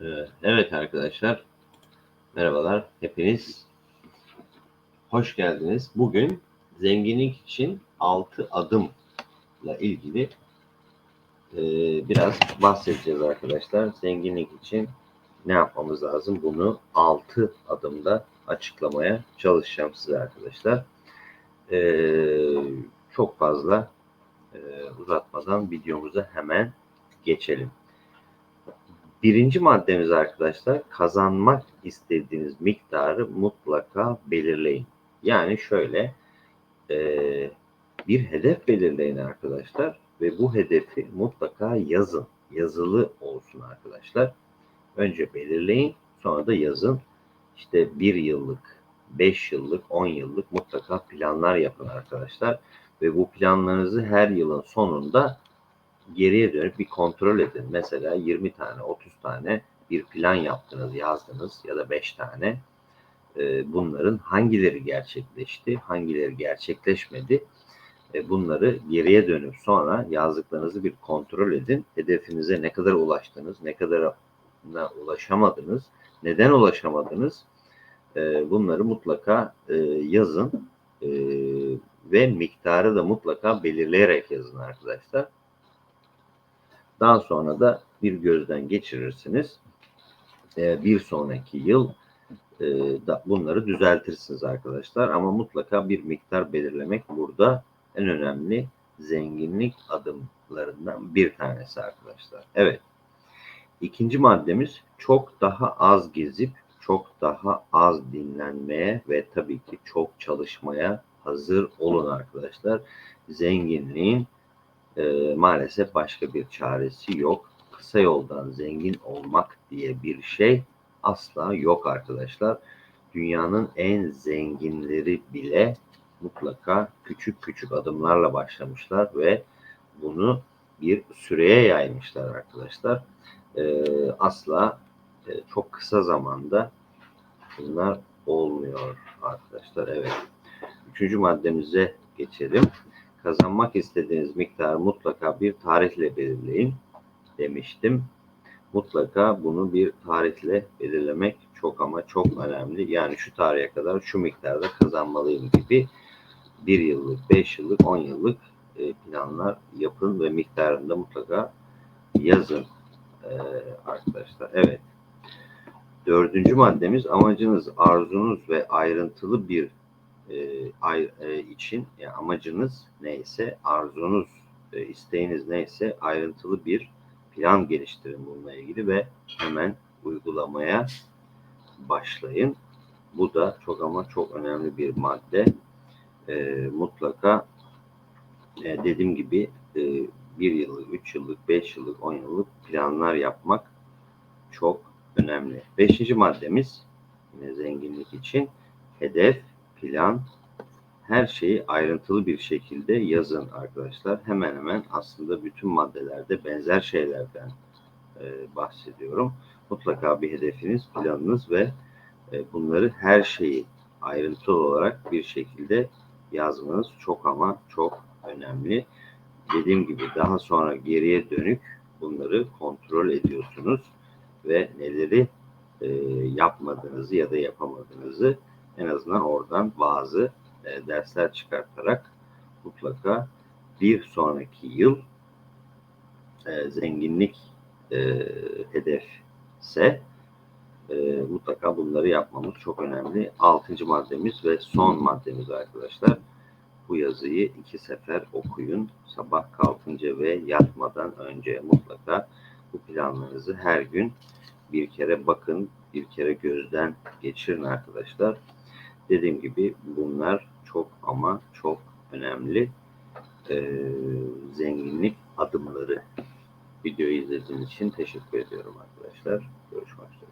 Ee, Evet arkadaşlar, merhabalar. Hepiniz hoş geldiniz. Bugün zenginlik için 6 adımla ilgili e, biraz bahsedeceğiz arkadaşlar. Zenginlik için ne yapmamız lazım? Bunu 6 adımda açıklamaya çalışacağım size arkadaşlar. Ee, çok fazla e, uzatmadan videomuza hemen geçelim. Birinci maddemiz arkadaşlar kazanmak istediğiniz miktarı mutlaka belirleyin. Yani şöyle e, bir hedef belirleyin arkadaşlar ve bu hedefi mutlaka yazın. Yazılı olsun arkadaşlar. Önce belirleyin sonra da yazın. İşte bir yıllık, beş yıllık, on yıllık mutlaka planlar yapın arkadaşlar. Ve bu planlarınızı her yılın sonunda geriye dönüp bir kontrol edin. Mesela 20 tane, 30 tane bir plan yaptınız, yazdınız ya da 5 tane. Ee, bunların hangileri gerçekleşti, hangileri gerçekleşmedi? Ee, bunları geriye dönüp sonra yazdıklarınızı bir kontrol edin. Hedefinize ne kadar ulaştınız, ne kadar ulaşamadınız, neden ulaşamadınız? Ee, bunları mutlaka e, yazın ve miktarı da mutlaka belirleyerek yazın arkadaşlar. Daha sonra da bir gözden geçirirsiniz. Ee, bir sonraki yıl e, da bunları düzeltirsiniz arkadaşlar. Ama mutlaka bir miktar belirlemek burada en önemli zenginlik adımlarından bir tanesi arkadaşlar. Evet. İkinci maddemiz çok daha az gezip çok daha az dinlenmeye ve tabii ki çok çalışmaya hazır olun arkadaşlar. Zenginliğin e, maalesef başka bir çaresi yok. Kısa yoldan zengin olmak diye bir şey asla yok arkadaşlar. Dünyanın en zenginleri bile mutlaka küçük küçük adımlarla başlamışlar ve bunu bir süreye yaymışlar arkadaşlar. E, asla e, çok kısa zamanda bunlar olmuyor arkadaşlar. Evet. Üçüncü maddemize geçelim kazanmak istediğiniz miktarı mutlaka bir tarihle belirleyin demiştim. Mutlaka bunu bir tarihle belirlemek çok ama çok önemli. Yani şu tarihe kadar şu miktarda kazanmalıyım gibi bir yıllık, beş yıllık, on yıllık e, planlar yapın ve miktarını da mutlaka yazın e, arkadaşlar. Evet. Dördüncü maddemiz amacınız, arzunuz ve ayrıntılı bir ay, e, için yani amacınız neyse, arzunuz, e, isteğiniz neyse ayrıntılı bir plan geliştirin bununla ilgili ve hemen uygulamaya başlayın. Bu da çok ama çok önemli bir madde. E, mutlaka e, dediğim gibi e, bir yıllık, üç yıllık, beş yıllık, on yıllık planlar yapmak çok önemli. Beşinci maddemiz yine zenginlik için hedef, plan, her şeyi ayrıntılı bir şekilde yazın arkadaşlar. Hemen hemen aslında bütün maddelerde benzer şeylerden e, bahsediyorum. Mutlaka bir hedefiniz, planınız ve e, bunları her şeyi ayrıntılı olarak bir şekilde yazmanız çok ama çok önemli. Dediğim gibi daha sonra geriye dönük bunları kontrol ediyorsunuz ve neleri e, yapmadığınızı ya da yapamadığınızı en azından oradan bazı e, dersler çıkartarak mutlaka bir sonraki yıl e, zenginlik e, hedefse e, mutlaka bunları yapmamız çok önemli. Altıncı maddemiz ve son maddemiz arkadaşlar. Bu yazıyı iki sefer okuyun. Sabah kalkınca ve yatmadan önce mutlaka bu planlarınızı her gün bir kere bakın, bir kere gözden geçirin arkadaşlar. Dediğim gibi bunlar çok ama çok önemli e, zenginlik adımları. Videoyu izlediğiniz için teşekkür ediyorum arkadaşlar. Görüşmek üzere.